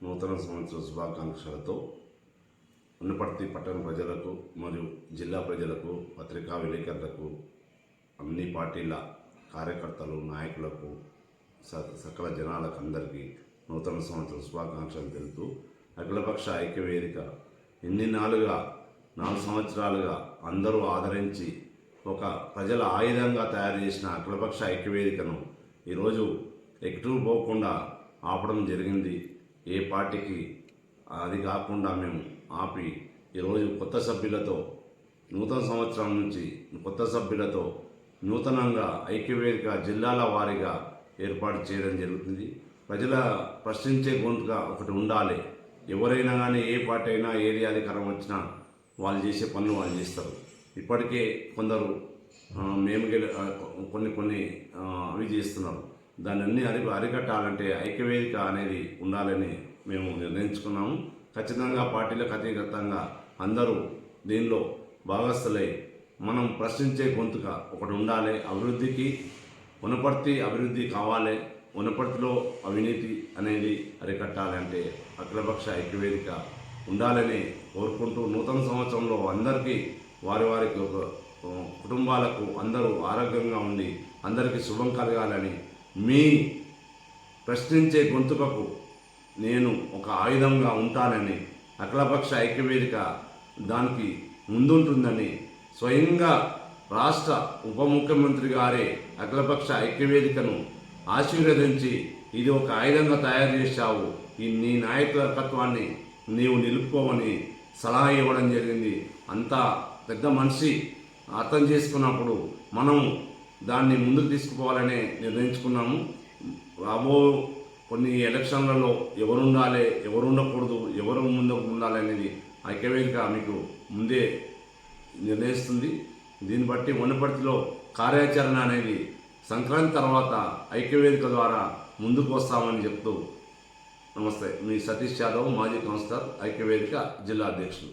నూతన సంవత్సర శుభాకాంక్షలతో ఉన్నపర్తి పట్టణ ప్రజలకు మరియు జిల్లా ప్రజలకు పత్రికా విలేకరులకు అన్ని పార్టీల కార్యకర్తలు నాయకులకు స- సకల జనాలకు అందరికీ నూతన సంవత్సర శుభాకాంక్షలు తెలుపుతూ అఖిలపక్ష ఐక్యవేదిక ఎన్ని నాలుగా నాలుగు సంవత్సరాలుగా అందరూ ఆదరించి ఒక ప్రజల ఆయుధంగా తయారు చేసిన అఖిలపక్ష ఐక్యవేదికను ఈరోజు ఎక్కడూ పోకుండా ఆపడం జరిగింది. ఏ పార్టీకి అది కాకుండా మేము ఆపి ఈరోజు కొత్త సభ్యులతో నూతన సంవత్సరం నుంచి కొత్త సభ్యులతో నూతనంగా ఐక్యవేదిక జిల్లాల వారీగా ఏర్పాటు చేయడం జరుగుతుంది. ప్రజల ప్రశ్నించే గొంతుగా ఒకటి ఉండాలి. ఎవరైనా కానీ ఏ పార్టీ అయినా ఏది అధికారం వచ్చినా వాళ్ళు చేసే పనులు వాళ్ళు చేస్తారు. ఇప్పటికే కొందరు మేము కొన్ని కొన్ని అవి చేస్తున్నారు. దాన్ని అన్ని అరి అరికట్టాలంటే ఐక్యవేదిక అనేది ఉండాలని మేము నిర్ణయించుకున్నాము. ఖచ్చితంగా పార్టీలకు అతీతంగా అందరూ దీనిలో భాగస్థులై మనం ప్రశ్నించే గొంతుక ఒకటి ఉండాలి. అభివృద్ధికి ఉనపర్తి అభివృద్ధి కావాలి. ఉనపర్తిలో అవినీతి అనేది అరికట్టాలంటే అఖిలపక్ష ఐక్యవేదిక ఉండాలని కోరుకుంటూ నూతన సంవత్సరంలో అందరికీ వారి వారికి కుటుంబాలకు అందరూ ఆరోగ్యంగా ఉండి అందరికీ శుభం కలగాలని మీ ప్రశ్నించే గొంతుకకు నేను ఒక ఆయుధంగా ఉంటానని అఖిలపక్ష ఐక్యవేదిక దానికి ముందుంటుందని స్వయంగా రాష్ట్ర ఉప ముఖ్యమంత్రి గారే అఖిలపక్ష ఐక్యవేదికను ఆశీర్వదించి ఇది ఒక ఆయుధంగా తయారు చేశావు. ఈ నీ నాయకత్వాన్ని నీవు నిలుపుకోమని సలహా ఇవ్వడం జరిగింది. అంత పెద్ద మనిషి అర్థం చేసుకున్నప్పుడు మనం దాన్ని ముందుకు తీసుకుపోవాలని నిర్ణయించుకున్నాము. రాబో కొన్ని ఎలక్షన్లలో ఎవరు ఉండాలి ఎవరు ఉండకూడదు ఎవరు ముందుకు ఉండాలి అనేది ఐక్యవేదిక మీకు ముందే నిర్ణయిస్తుంది. దీన్ని బట్టి వనపర్తిలో కార్యాచరణ అనేది సంక్రాంతి తర్వాత ఐక్యవేదిక ద్వారా ముందుకు వస్తామని చెప్తూ నమస్తే మీ సతీష్ యాదవ్ మాజీ కౌన్సిలర్ ఐక్యవేదిక జిల్లా అధ్యక్షులు.